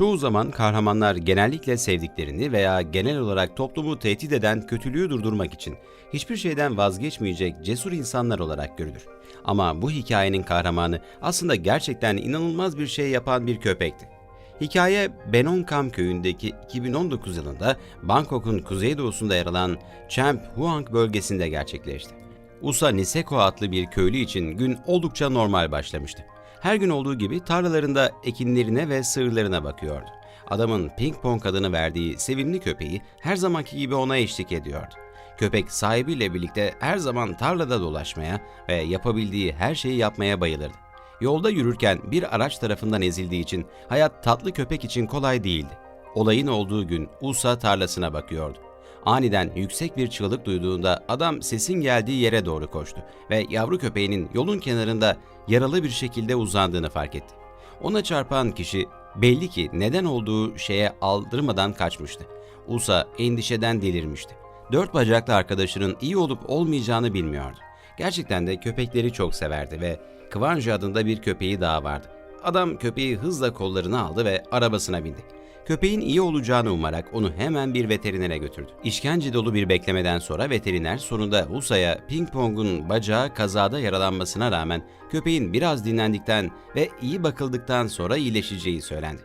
Çoğu zaman kahramanlar genellikle sevdiklerini veya genel olarak toplumu tehdit eden kötülüğü durdurmak için hiçbir şeyden vazgeçmeyecek cesur insanlar olarak görülür. Ama bu hikayenin kahramanı aslında gerçekten inanılmaz bir şey yapan bir köpekti. Hikaye Benonkam köyündeki 2019 yılında Bangkok'un kuzeydoğusunda yer alan Champ Huang bölgesinde gerçekleşti. Usa Niseko adlı bir köylü için gün oldukça normal başlamıştı. Her gün olduğu gibi tarlalarında ekinlerine ve sığırlarına bakıyordu. Adamın Ping Pong adını verdiği sevimli köpeği her zamanki gibi ona eşlik ediyordu. Köpek sahibiyle birlikte her zaman tarlada dolaşmaya ve yapabildiği her şeyi yapmaya bayılırdı. Yolda yürürken bir araç tarafından ezildiği için hayat tatlı köpek için kolay değildi. Olayın olduğu gün Usa tarlasına bakıyordu. Aniden yüksek bir çığlık duyduğunda adam sesin geldiği yere doğru koştu ve yavru köpeğinin yolun kenarında yaralı bir şekilde uzandığını fark etti. Ona çarpan kişi belli ki neden olduğu şeye aldırmadan kaçmıştı. Usa endişeden delirmişti. Dört bacaklı arkadaşının iyi olup olmayacağını bilmiyordu. Gerçekten de köpekleri çok severdi ve Kıvanç adında bir köpeği daha vardı. Adam köpeği hızla kollarına aldı ve arabasına bindi. Köpeğin iyi olacağını umarak onu hemen bir veterinere götürdü. İşkence dolu bir beklemeden sonra veteriner sonunda Usa'ya ping pong'un bacağı kazada yaralanmasına rağmen köpeğin biraz dinlendikten ve iyi bakıldıktan sonra iyileşeceği söylendi.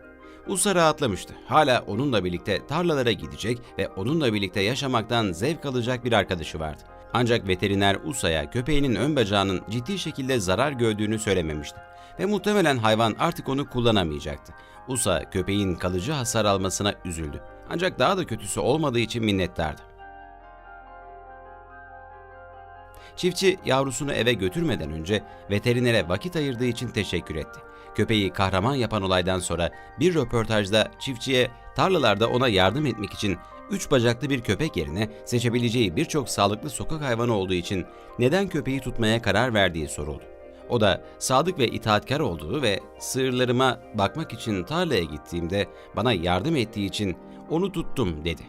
Usa rahatlamıştı. Hala onunla birlikte tarlalara gidecek ve onunla birlikte yaşamaktan zevk alacak bir arkadaşı vardı. Ancak veteriner Usa'ya köpeğinin ön bacağının ciddi şekilde zarar gördüğünü söylememişti ve muhtemelen hayvan artık onu kullanamayacaktı. Usa köpeğin kalıcı hasar almasına üzüldü. Ancak daha da kötüsü olmadığı için minnettardı. Çiftçi yavrusunu eve götürmeden önce veterinere vakit ayırdığı için teşekkür etti. Köpeği kahraman yapan olaydan sonra bir röportajda çiftçiye tarlalarda ona yardım etmek için üç bacaklı bir köpek yerine seçebileceği birçok sağlıklı sokak hayvanı olduğu için neden köpeği tutmaya karar verdiği soruldu. O da sadık ve itaatkar olduğu ve sığırlarıma bakmak için tarlaya gittiğimde bana yardım ettiği için onu tuttum dedi.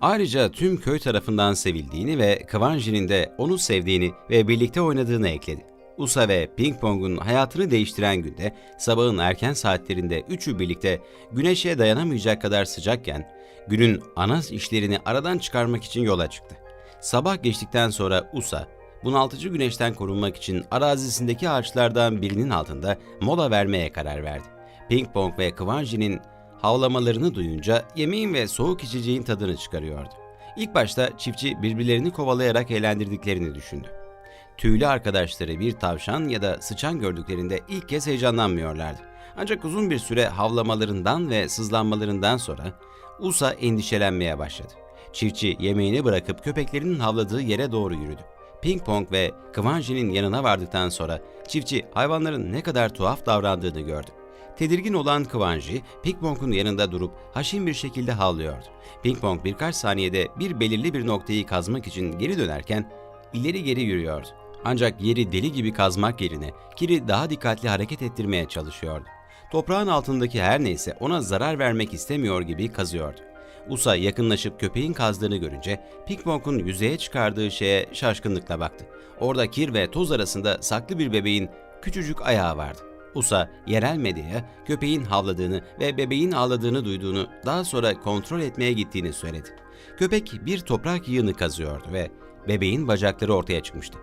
Ayrıca tüm köy tarafından sevildiğini ve Kıvanji'nin de onu sevdiğini ve birlikte oynadığını ekledi. Usa ve Ping Pong'un hayatını değiştiren günde sabahın erken saatlerinde üçü birlikte güneşe dayanamayacak kadar sıcakken günün ana işlerini aradan çıkarmak için yola çıktı. Sabah geçtikten sonra Usa bunaltıcı güneşten korunmak için arazisindeki ağaçlardan birinin altında mola vermeye karar verdi. Ping Pong ve Kıvanji'nin havlamalarını duyunca yemeğin ve soğuk içeceğin tadını çıkarıyordu. İlk başta çiftçi birbirlerini kovalayarak eğlendirdiklerini düşündü. Tüylü arkadaşları bir tavşan ya da sıçan gördüklerinde ilk kez heyecanlanmıyorlardı. Ancak uzun bir süre havlamalarından ve sızlanmalarından sonra Usa endişelenmeye başladı. Çiftçi yemeğini bırakıp köpeklerinin havladığı yere doğru yürüdü. Ping Pong ve Kıvanji'nin yanına vardıktan sonra çiftçi hayvanların ne kadar tuhaf davrandığını gördü. Tedirgin olan Kıvanji, Ping Pong'un yanında durup haşin bir şekilde havlıyordu. Ping Pong birkaç saniyede bir belirli bir noktayı kazmak için geri dönerken ileri geri yürüyordu. Ancak yeri deli gibi kazmak yerine Kiri daha dikkatli hareket ettirmeye çalışıyordu. Toprağın altındaki her neyse ona zarar vermek istemiyor gibi kazıyordu. Usa yakınlaşıp köpeğin kazdığını görünce Ping-Pong'un yüzeye çıkardığı şeye şaşkınlıkla baktı. Orada kir ve toz arasında saklı bir bebeğin küçücük ayağı vardı. Usa yerel medyaya köpeğin havladığını ve bebeğin ağladığını duyduğunu daha sonra kontrol etmeye gittiğini söyledi. Köpek bir toprak yığını kazıyordu ve bebeğin bacakları ortaya çıkmıştı.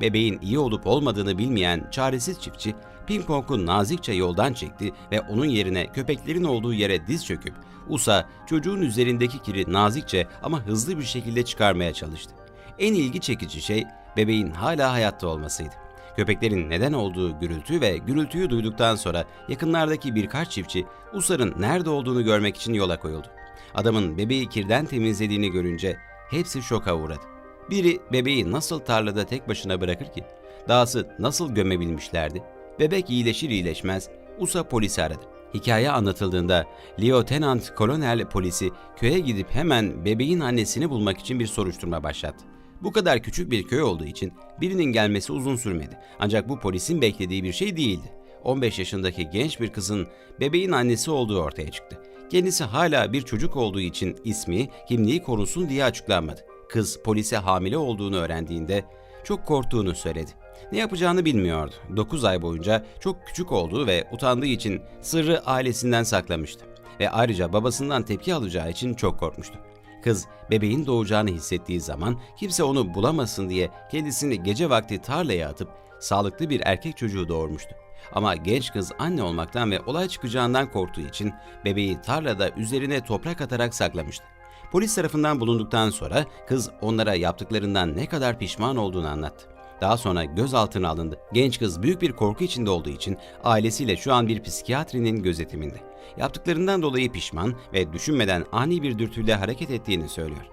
Bebeğin iyi olup olmadığını bilmeyen çaresiz çiftçi Ping Pong'u nazikçe yoldan çekti ve onun yerine köpeklerin olduğu yere diz çöküp Usa çocuğun üzerindeki kiri nazikçe ama hızlı bir şekilde çıkarmaya çalıştı. En ilgi çekici şey bebeğin hala hayatta olmasıydı. Köpeklerin neden olduğu gürültü ve gürültüyü duyduktan sonra yakınlardaki birkaç çiftçi Usa'nın nerede olduğunu görmek için yola koyuldu. Adamın bebeği kirden temizlediğini görünce hepsi şoka uğradı. Biri bebeği nasıl tarlada tek başına bırakır ki? Dahası nasıl gömebilmişlerdi? Bebek iyileşir iyileşmez Usa polisi aradı. Hikaye anlatıldığında Lieutenant Kolonel polisi köye gidip hemen bebeğin annesini bulmak için bir soruşturma başlattı. Bu kadar küçük bir köy olduğu için birinin gelmesi uzun sürmedi. Ancak bu polisin beklediği bir şey değildi. 15 yaşındaki genç bir kızın bebeğin annesi olduğu ortaya çıktı. Kendisi hala bir çocuk olduğu için ismi, kimliği korusun diye açıklanmadı. Kız polise hamile olduğunu öğrendiğinde çok korktuğunu söyledi. Ne yapacağını bilmiyordu. 9 ay boyunca çok küçük olduğu ve utandığı için sırrı ailesinden saklamıştı. Ve ayrıca babasından tepki alacağı için çok korkmuştu. Kız bebeğin doğacağını hissettiği zaman kimse onu bulamasın diye kendisini gece vakti tarlaya atıp sağlıklı bir erkek çocuğu doğurmuştu. Ama genç kız anne olmaktan ve olay çıkacağından korktuğu için bebeği tarlada üzerine toprak atarak saklamıştı. Polis tarafından bulunduktan sonra kız onlara yaptıklarından ne kadar pişman olduğunu anlattı. Daha sonra gözaltına alındı. Genç kız büyük bir korku içinde olduğu için ailesiyle şu an bir psikiyatrinin gözetiminde. Yaptıklarından dolayı pişman ve düşünmeden ani bir dürtüyle hareket ettiğini söylüyor.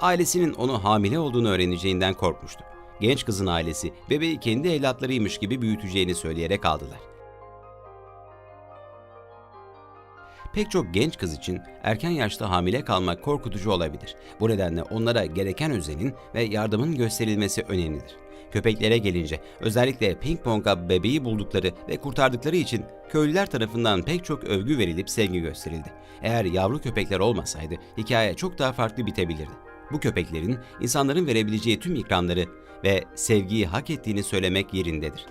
Ailesinin onu hamile olduğunu öğreneceğinden korkmuştu. Genç kızın ailesi bebeği kendi evlatlarıymış gibi büyüteceğini söyleyerek aldılar. Pek çok genç kız için erken yaşta hamile kalmak korkutucu olabilir. Bu nedenle onlara gereken özenin ve yardımın gösterilmesi önemlidir. Köpeklere gelince özellikle ping ponga bebeği buldukları ve kurtardıkları için köylüler tarafından pek çok övgü verilip sevgi gösterildi. Eğer yavru köpekler olmasaydı hikaye çok daha farklı bitebilirdi. Bu köpeklerin insanların verebileceği tüm ikramları ve sevgiyi hak ettiğini söylemek yerindedir.